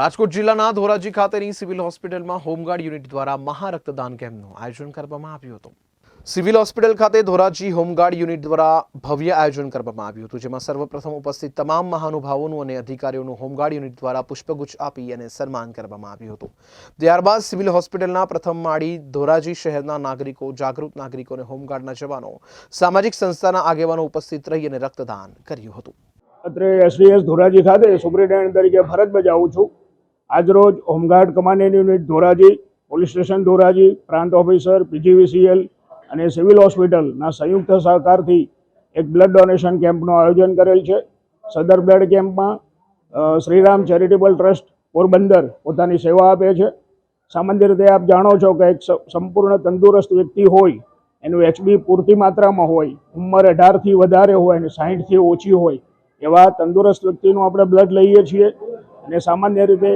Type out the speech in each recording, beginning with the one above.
રાજકોટ જિલ્લાના ધોરાજી ખાતેની સિવિલ હોસ્પિટલમાં હોમગાર્ડ યુનિટ દ્વારા મહારક્તદાન કેમ્પનું આયોજન કરવામાં આવ્યું હતું. સિવિલ હોસ્પિટલ ખાતે ધોરાજી હોમગાર્ડ યુનિટ દ્વારા ભવ્ય આયોજન કરવામાં આવ્યું હતું, જેમાં સર્વપ્રથમ ઉપસ્થિત તમામ મહાનુભાવોનું અને અધિકારીઓનું હોમગાર્ડ યુનિટ દ્વારા પુષ્પગુચ્છ આપી અને સન્માન કરવામાં આવ્યું હતું. ત્યારબાદ સિવિલ હોસ્પિટલના પ્રથમ માળી ધોરાજી શહેરના નાગરિકો, જાગૃત નાગરિકો અને હોમગાર્ડના જવાનો, સામાજિક સંસ્થાના આગેવાનો ઉપસ્થિત રહી અને રક્તદાન કર્યું હતું. અત્રે એસડીએસ ધોરાજી ખાતે સુપ્રિન્ટેન્ડન્ટ તરીકે ફરજ બજાવું છું. આજરોજ home guard commandant unit Dhoraji, police station Dhoraji, પ્રાંત ઓફિસર, પીજીવીસીએલ અને સિવિલ હોસ્પિટલના સંયુક્ત સહકારથી એક બ્લડ ડોનેશન કેમ્પનું આયોજન કરેલ છે. સદર બ્લડ કેમ્પમાં શ્રીરામ ચેરિટેબલ ટ્રસ્ટ પોરબંદર પોતાની સેવા આપે છે. સામાન્ય રીતે આપ જાણો છો કે એક સંપૂર્ણ તંદુરસ્ત વ્યક્તિ હોય, એનું એચબી પૂરતી માત્રામાં હોય, ઉંમર અઢારથી વધારે હોય અને સાહીઠથી ઓછી હોય, એવા તંદુરસ્ત વ્યક્તિનું આપણે બ્લડ લઈએ છીએ. અને સામાન્ય રીતે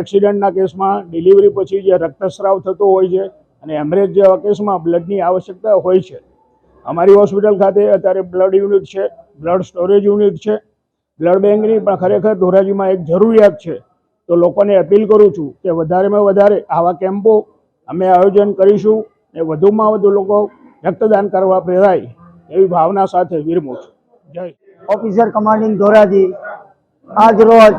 એક્સિડન્ટના કેસમાં ડિલિવરી પછી જે રક્તસ્રાવ થતો હોય છે અને એમરેજ જેવા કેસમાં બ્લડની આવશ્યકતા હોય છે. અમારી હોસ્પિટલ ખાતે અત્યારે બ્લડ યુનિટ છે, બ્લડ સ્ટોરેજ યુનિટ છે. બ્લડ બેંકની પણ ખરેખર ધોરાજીમાં એક જરૂરિયાત છે. તો લોકોને અપીલ કરું છું કે વધારેમાં વધારે આવા કેમ્પો અમે આયોજન કરીશું અને વધુમાં વધુ લોકો રક્તદાન કરવા પ્રેરાય એવી ભાવના સાથે વિરમું છું. જય. ઓફિસર કમાન્ડિંગ ધોરાજી, આજ રોજ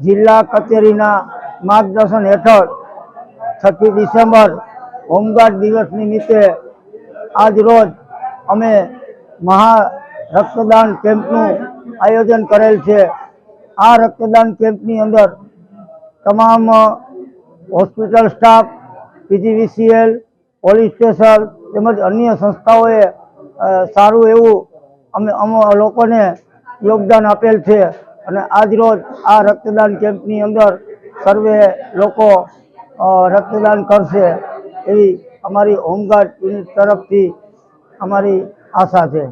જિલ્લા કચેરીના માર્ગદર્શન હેઠળ છઠ્ઠી ડિસેમ્બર હોમગાર્ડ દિવસ નિમિત્તે આજ રોજ અમે મહા રક્તદાન કેમ્પનું આયોજન કરેલ છે. આ રક્તદાન કેમ્પની અંદર તમામ hospital staff, PGVCL, police station તેમજ અન્ય સંસ્થાઓએ સારું એવું અમે અમ, લોકોને યોગદાન આપેલ છે. અને આજ રોજ આ રક્તદાન કેમ્પની અંદર સર્વે લોકો રક્તદાન કરશે એવી અમારી હોમગાર્ડ યુનિટ તરફથી અમારી આશા છે.